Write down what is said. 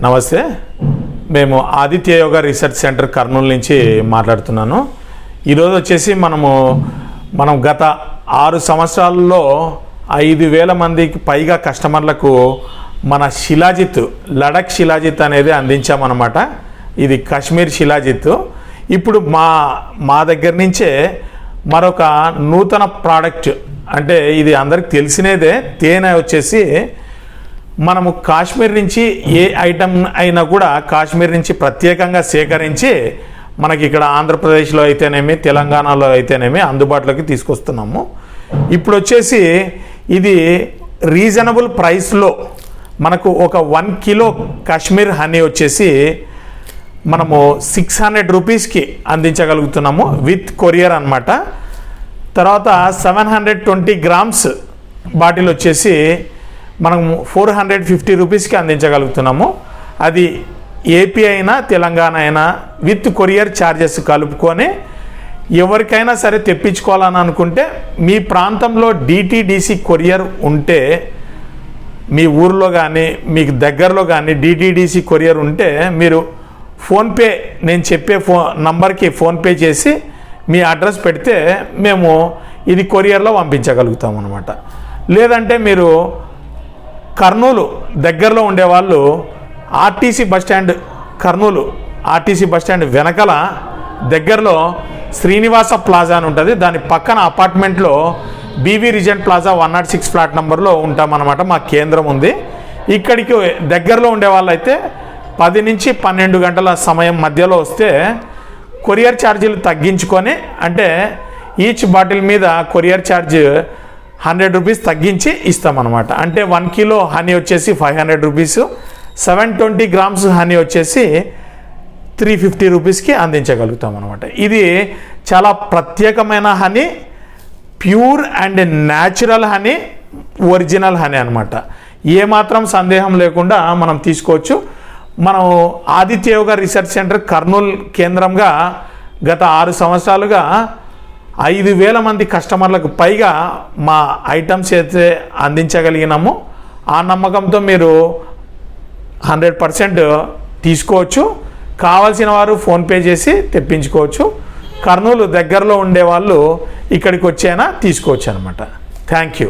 నమస్తే. మేము Aditya yoga research centre Kurnool నుంచి మాట్లాడుతున్నాను. ఈరోజు వచ్చేసి మనము మనం గత ఆరు సంవత్సరాల్లో ఐదు వేల మందికి పైగా కస్టమర్లకు మన శిలాజిత్ లడక్ శిలాజిత్ అనేది అందించామన్నమాట. ఇది కాశ్మీర్ శిలాజిత్. ఇప్పుడు మా మా దగ్గర నుంచే మరొక నూతన ప్రోడక్ట్ అంటే ఇది అందరికి తెలిసినదే తేనె వచ్చేసి మనము కాశ్మీర్ నుంచి ఏ ఐటమ్ అయినా కూడా కాశ్మీర్ నుంచి ప్రత్యేకంగా సేకరించి మనకి ఇక్కడ ఆంధ్రప్రదేశ్లో అయితేనేమి తెలంగాణలో అయితేనేమి అందుబాటులోకి తీసుకొస్తున్నాము. ఇప్పుడు వచ్చేసి ఇది రీజనబుల్ ప్రైస్లో మనకు ఒక వన్ కిలో కాశ్మీర్ హనీ వచ్చేసి మనము సిక్స్ హండ్రెడ్ రూపీస్కి అందించగలుగుతున్నాము విత్ కొరియర్ అన్నమాట. తర్వాత seven hundred twenty grams bottle వచ్చేసి మనం ఫోర్ హండ్రెడ్ ఫిఫ్టీ రూపీస్కి అందించగలుగుతున్నాము. అది ఏపీ అయినా తెలంగాణ అయినా విత్ కొరియర్ ఛార్జెస్ కలుపుకొని ఎవరికైనా సరే తెప్పించుకోవాలని అనుకుంటే మీ ప్రాంతంలో డిటీడీసీ కొరియర్ ఉంటే మీ ఊర్లో కానీ మీకు దగ్గరలో కానీ డిటీడీసీ కొరియర్ ఉంటే మీరు ఫోన్పే నేను చెప్పే ఫో నంబర్కి ఫోన్పే చేసి మీ అడ్రస్ పెడితే మేము ఇది కొరియర్లో పంపించగలుగుతాం అనమాట లేదంటే మీరు కర్నూలు దగ్గరలో ఉండేవాళ్ళు RTC bus stand Kurnool RTC bus stand వెనకల దగ్గరలో శ్రీనివాస ప్లాజా అని ఉంటుంది. దాని పక్కన అపార్ట్మెంట్లో BV regent plaza one nought six flat నెంబర్లో ఉంటామన్నమాట. మా కేంద్రం ఉంది. ఇక్కడికి దగ్గరలో ఉండే వాళ్ళైతే పది నుంచి పన్నెండు గంటల సమయం మధ్యలో వస్తే కొరియర్ ఛార్జీలు తగ్గించుకొని అంటే ఈచ్ బాటిల్ మీద కొరియర్ ఛార్జ్ హండ్రెడ్ రూపీస్ తగ్గించి ఇస్తామన్నమాట. అంటే వన్ కిలో హనీ వచ్చేసి five hundred rupees seven twenty grams honey వచ్చేసి త్రీ ఫిఫ్టీ రూపీస్కి అందించగలుగుతాం అనమాట ఇది చాలా ప్రత్యేకమైన honey pure and natural honey original honey అనమాట ఏమాత్రం సందేహం లేకుండా మనం తీసుకోవచ్చు. మనం ఆదిత్య యోగా రీసెర్చ్ సెంటర్ కర్నూలు కేంద్రంగా గత ఆరు సంవత్సరాలుగా ఐదు వేల మంది కస్టమర్లకు పైగా మా ఐటమ్స్ అయితే అందించగలిగినాము. ఆ నమ్మకంతో మీరు హండ్రెడ్ పర్సెంట్ తీసుకోవచ్చు. కావాల్సిన వారు ఫోన్పే చేసి తెప్పించుకోవచ్చు. కర్నూలు దగ్గరలో ఉండే వాళ్ళు ఇక్కడికి వచ్చైనా తీసుకోవచ్చు అనమాట థ్యాంక్ యూ.